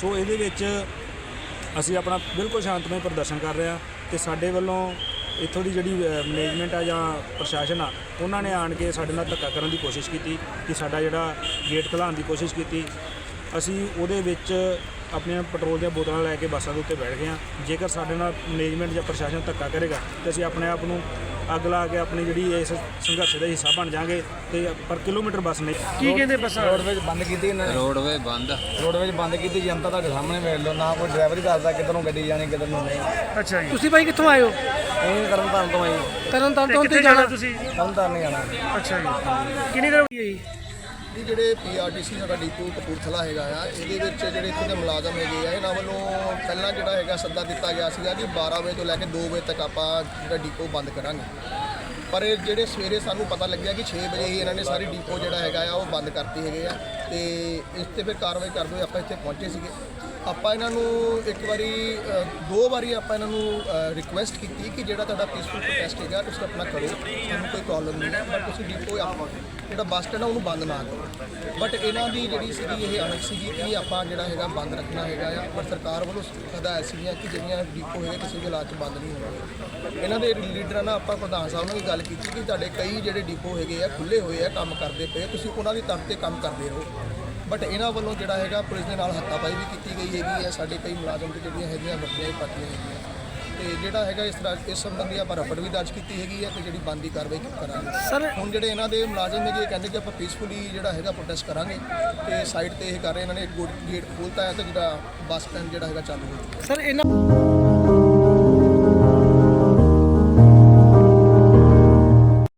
ਸੋ ਇਹਦੇ ਵਿੱਚ ਅਸੀਂ ਆਪਣਾ ਬਿਲਕੁਲ ਸ਼ਾਂਤਮਈ ਪ੍ਰਦਰਸ਼ਨ ਕਰ ਰਹੇ ਆ ਤੇ ਸਾਡੇ ਵੱਲੋਂ ਇੱਥੋਂ ਦੀ ਜਿਹੜੀ ਮੈਨੇਜਮੈਂਟ ਆ ਜਾਂ ਪ੍ਰਸ਼ਾਸਨ ਆ ਉਹਨਾਂ ਨੇ ਆਣ ਕੇ ਸਾਡੇ ਨਾਲ ਧੱਕਾ ਕਰਨ ਦੀ ਕੋਸ਼ਿਸ਼ ਕੀਤੀ ਕਿ ਸਾਡਾ ਜਿਹੜਾ ਗੇਟ ਖਲਾਣ ਦੀ ਕੋਸ਼ਿਸ਼ ਕੀਤੀ। ਅਸੀਂ ਉਹਦੇ ਵਿੱਚ ਆਪਣੀਆਂ ਪੈਟਰੋਲ ਦੀਆਂ ਬੋਤਲਾਂ ਲੈ ਕੇ ਬੱਸਾਂ ਦੇ ਉੱਤੇ ਬੈਠ ਗਏ ਹਾਂ। ਜੇਕਰ ਸਾਡੇ ਨਾਲ ਮੈਨੇਜਮੈਂਟ ਜਾਂ ਪ੍ਰਸ਼ਾਸਨ ਧੱਕਾ ਕਰੇਗਾ ਤੇ ਅਸੀਂ ਆਪਣੇ ਆਪ ਨੂੰ ਅੱਗ ਲਾ ਕੇ ਆਪਣੀ ਜਿਹੜੀ ਇਸ ਸੰਘਰਸ਼ ਦਾ ਹਿੱਸਾ ਬਣ ਜਾਾਂਗੇ ਤੇ ਪਰ ਕਿਲੋਮੀਟਰ ਬੱਸ ਨਹੀਂ। ਕੀ ਕਹਿੰਦੇ ਬੱਸਾਂ? ਰੋਡਵੇਜ ਬੰਦ ਕੀਤੀ ਇਹਨਾਂ ਨੇ। ਰੋਡਵੇ ਬੰਦ। ਰੋਡਵੇਜ ਬੰਦ ਕੀਤੀ ਜਨਤਾ ਤੁਹਾਡੇ ਸਾਹਮਣੇ ਵੇਖ ਲਓ ਨਾ ਕੋਈ ਡਰਾਈਵਰ ਹੀ ਦੱਸਦਾ ਕਿੱਧਰ ਨੂੰ ਗੱਡੀ ਜਾਣੀ ਕਿੱਧਰ ਨੂੰ ਨਹੀਂ। ਅੱਛਾ ਜੀ। ਤੁਸੀਂ ਭਾਈ ਕਿੱਥੋਂ ਆਏ ਹੋ? ਇਹ ਕਰਨ ਤਾਰਨ ਤੋਂ ਆਈ ਤਰਨ ਤਾਰਨ ਤੋਂ ਕਿੱਥੇ ਜਾਣਾ ਤੁਸੀਂ ਕਰਨ ਤਾਰਨ ਨਹੀਂ ਜਾਣਾ। ਅੱਛਾ ਜੀ। ਕਿੰਨੀ ਦੇਰ ਹੋਈ ਹੈ ਜੀ ਇਹ ਜਿਹੜੇ ਪੀਆਰਟੀਸੀ ਸਾਡਾ ਡੀਪੂ ਕਪੂਰਥਲਾ ਹੈਗਾ ਆ, ਇਹਦੇ ਵਿੱਚ ਜਿਹੜੇ ਇੱਥੇ ਦੇ ਮੁਲਾਜ਼ਮ ਹੈਗੇ ਆ, ਇਹਨਾਂ ਵੱਲੋਂ ਪਹਿਲਾਂ ਜਿਹੜਾ ਹੈਗਾ ਸੱਦਾ ਦਿੱਤਾ ਗਿਆ ਸੀਗਾ ਕਿ 12 ਵਜੇ ਤੋਂ ਲੈ ਕੇ 2 ਵਜੇ ਤੱਕ ਆਪਾਂ ਜਿਹੜਾ ਡੀਪੂ ਬੰਦ ਕਰਾਂਗੇ। ਪਰ ਇਹ ਜਿਹੜੇ ਸਵੇਰੇ ਸਾਨੂੰ ਪਤਾ ਲੱਗਿਆ ਕਿ 6 ਵਜੇ ਹੀ ਇਹਨਾਂ ਨੇ ਸਾਰੀ ਡੀਪੋ ਜਿਹੜਾ ਹੈਗਾ ਆ, ਉਹ ਬੰਦ ਕਰਤੀ ਹੈਗੇ ਆ ਤੇ ਇਸ ਤੇ ਫਿਰ ਕਾਰਵਾਈ ਕਰਦੇ ਹੋਏ ਆਪਾਂ ਇੱਥੇ ਪਹੁੰਚੇ ਸੀਗੇ। ਆਪਾਂ ਇਹਨਾਂ ਨੂੰ ਇੱਕ ਵਾਰੀ ਦੋ ਵਾਰੀ ਆਪਾਂ ਇਹਨਾਂ ਨੂੰ ਰਿਕੁਐਸਟ ਕੀਤੀ ਕਿ ਜਿਹੜਾ ਤੁਹਾਡਾ ਪੀਸਫੁਲ ਪ੍ਰੋਟੈਸਟ ਹੈਗਾ, ਤੁਸੀਂ ਆਪਣਾ ਕਰੋ ਸਾਨੂੰ ਕੋਈ ਪ੍ਰੋਬਲਮ ਨਹੀਂ ਹੈ ਬਟ ਤੁਸੀਂ ਡੀਪੋ ਆਪਾਂ ਜਿਹੜਾ ਬੱਸ ਸਟੈਂਡ ਆ, ਉਹਨੂੰ ਬੰਦ ਨਾ ਕਰੋ। ਬਟ ਇਹਨਾਂ ਦੀ ਜਿਹੜੀ ਸੀਗੀ ਇਹ ਅਣਖ ਸੀਗੀ ਕਿ ਆਪਾਂ ਜਿਹੜਾ ਹੈਗਾ ਬੰਦ ਰੱਖਣਾ ਹੈਗਾ ਆ, ਪਰ ਸਰਕਾਰ ਵੱਲੋਂ ਹਦਾਇਤ ਸੀਗੀਆਂ ਕਿ ਜਿਹੜੀਆਂ ਡੀਪੋ ਹੈਗੇ ਕਿਸੇ ਵੀ ਹਾਲਾਤ 'ਚ ਬੰਦ ਨਹੀਂ ਹੋਣਗੇ ਇਹਨਾਂ ਦੇ ਲੀਡਰਾਂ ਨਾਲ ਆਪਾਂ ਪ੍ਰਧਾਨ ਸਾਹਿਬ ਨਾਲ ਵੀ ਗੱਲ ਕੀਤੀ ਕਿ ਤੁਹਾਡੇ ਕਈ ਜਿਹੜੇ ਡੀਪੋ ਹੈਗੇ ਆ ਖੁੱਲੇ ਹੋਏ ਆ, ਕੰਮ ਕਰਦੇ ਪਏ ਤੁਸੀਂ ਉਹਨਾਂ ਦੀ ਤਰਫ ਤੇ ਕੰਮ ਕਰਦੇ ਰਹੋ। ਬਟ ਇਹਨਾਂ ਵੱਲੋਂ ਜਿਹੜਾ ਹੈਗਾ ਪੁਲਿਸ ਦੇ ਨਾਲ ਹੱਥਾਪਾਈ ਵੀ ਕੀਤੀ ਗਈ ਹੈਗੀ ਹੈ। ਸਾਡੇ ਕਈ ਮੁਲਾਜ਼ਮ ਤੇ ਜਿਹੜੀਆਂ ਹੈਗੀਆਂ ਵਰਤੀਆਂ ਵੀ ਪਾਰਟੀਆਂ ਹੈਗੀਆਂ। ਤੇ ਜਿਹੜਾ ਹੈਗਾ ਇਸ ਤਰ੍ਹਾਂ ਇਸ ਸੰਬੰਧੀ ਆਪਾਂ ਰਪਟ ਵੀ ਦਰਜ ਕੀਤੀ ਹੈਗੀ ਹੈ ਤੇ ਜਿਹੜੀ ਬੰਦੀ ਕਾਰਵਾਈ ਕਰਾਂਗੇ। ਸਰ ਹੁਣ ਜਿਹੜੇ ਇਹਨਾਂ ਦੇ ਮੁਲਾਜ਼ਮ ਨੇ ਜੀ ਇਹ ਕਹਿੰਦੇ ਕਿ ਆਪਾਂ ਪੀਸਫੁਲੀ ਜਿਹੜਾ ਹੈਗਾ ਪ੍ਰੋਟੈਸਟ ਕਰਾਂਗੇ ਤੇ ਸਾਈਡ ਤੇ ਇਹ ਕਰ ਰਹੇ ਇਹਨਾਂ ਨੇ ਗੇਟ ਖੋਲਤਾ ਹੈ ਤੇ ਜਿਹੜਾ ਬੱਸ ਸਟੈਂਡ ਜਿਹੜਾ ਹੈਗਾ ਚਾਲੂ ਹੋ। ਸਰ ਇਹਨਾਂ